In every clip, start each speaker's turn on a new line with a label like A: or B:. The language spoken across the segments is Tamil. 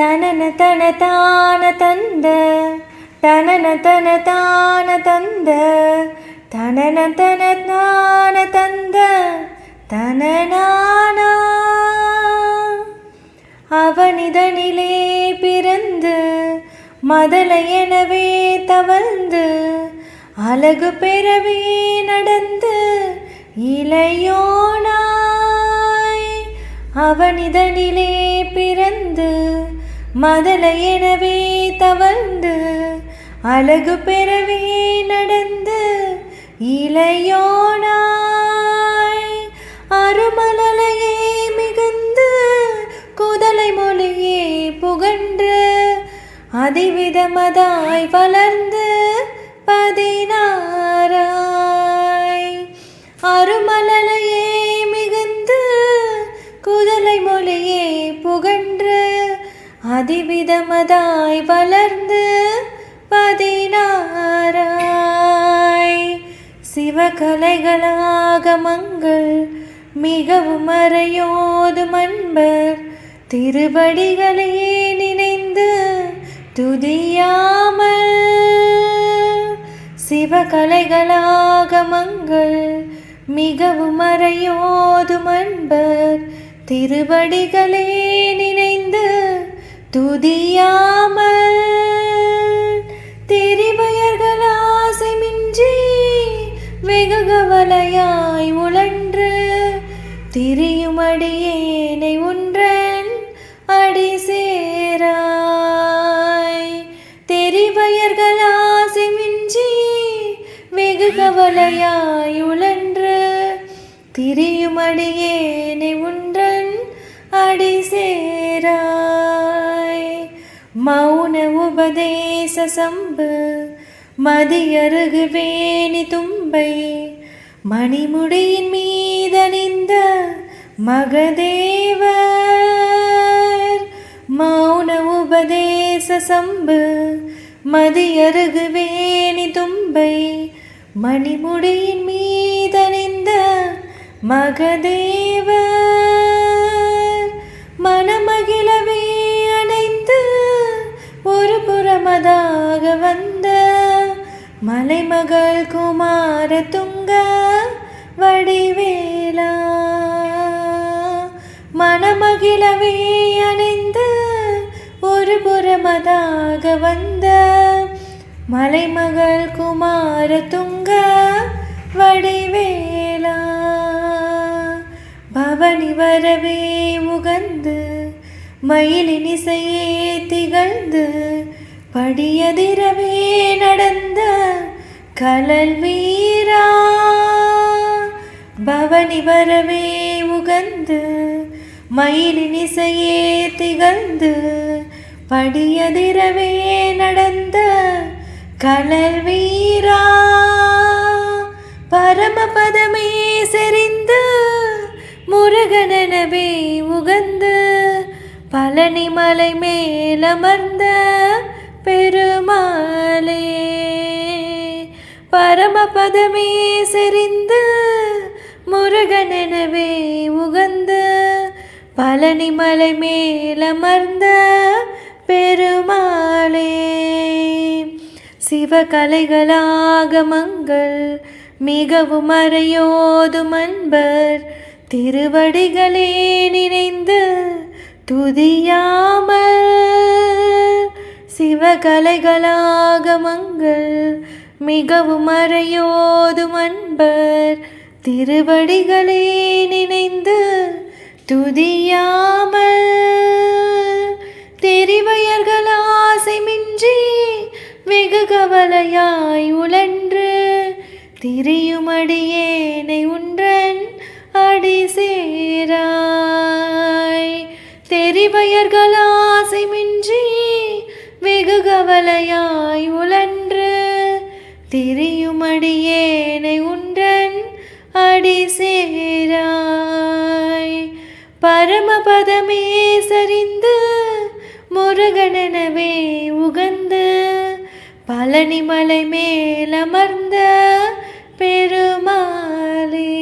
A: தனன தன தான தந்த தனன தன தான தந்த தனன தன தான தந்த தனநானா அவனிதனிலே பிறந்து மதலை எனவே தவழ்ந்து அழகு பெறவே நடந்து இளையோனாய். அவனிதனிலே பிறந்து மதலை எனவே தவழ்ந்து அழகு பெறவே நடந்து இளையோனாய் அருமலையே மிகுந்து குதலை மொழியே புகன்று அதிவிதமதாய் வளர்ந்து பதினாராய் அருமலையே மிகுந்து குதலை மொழியே புகன்று பதிவிதமதாய் வளர்ந்து பதினாராய் சிவகலைகளாகமங்கள் மிகவும் மறையோதும் அன்பர் திருவடிகளே நினைந்து துதியாமல். சிவகலைகளாகமங்கள் மிகவும் மறையோதும் அன்பர் திருவடிகளே நினைந்து துதியாமல் திரிபயர்கள் ஆசை மிஞ்சி வெகு கவலையாய் உழன்று திரியும் அடியேனை ஒன்றன் அடி சேராய். தெரிபயர்கள் ஆசை மிஞ்சி வெகு கவலையாய் உழன்று திரியும் அடியேனை ஒன்றன் அடி சேராய் மௌன உபதேச சம்பு மதியருகு வேணி தும்பை மணிமுடியின் மீதணிந்த மகதேவர். மௌன உபதேச சம்பு மதியருகு வேணி தும்பை மணிமுடியின் மீதணிந்த மகதேவர். மகளாக வந்த மலைமகள் குமார துங்க வடிவேலா. மனமகிழவே அணைந்து ஒரு புறமதாக வந்த மலைமகள் குமார துங்க வடிவேலா. பவனி வரவே உகந்து மயிலினிசையே திகழ்ந்து படியதிரவே நடந்த கலல் வீரா. பவனி வரவே உகந்து மயிலினிசையே திகழ்ந்து படியதிரவே நடந்த கலல் வீரா. பரமபதமே செறிந்து முருகனவே உகந்து பழனி மலை மேலமர்ந்த பெருமாளே. பரமபதமே செறிந்த முருகனெனவே உகந்த பழனி மலை மேலமர்ந்த பெருமாளே. சிவகலைகளாகமங்கள் மிகவும் அறையோதும் அன்பர் திருவடிகளே நினைந்து துதியாமல் சிவகலைகளாகமங்கள் மிகவும் அறையோதும் அன்பர். திருவடிகளே நினைந்து துதியாமல் தெரிவயர்கள் ஆசைமின்றி வெகு கவலையாய் உழன்று திரியுமடியேனை உன்றன் அடி சேராய் தெரிவயர்கள் வெகு உழன்று திரியுமடியேனை உன்றன் அடி சேராய். பரமபதமே சரிந்து முருகனெனவே உகந்து பழனிமலை மேலமர்ந்த பெருமாளே.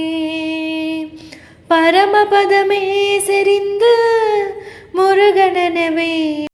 A: பரமபதமே செறிந்து முருகனெனவே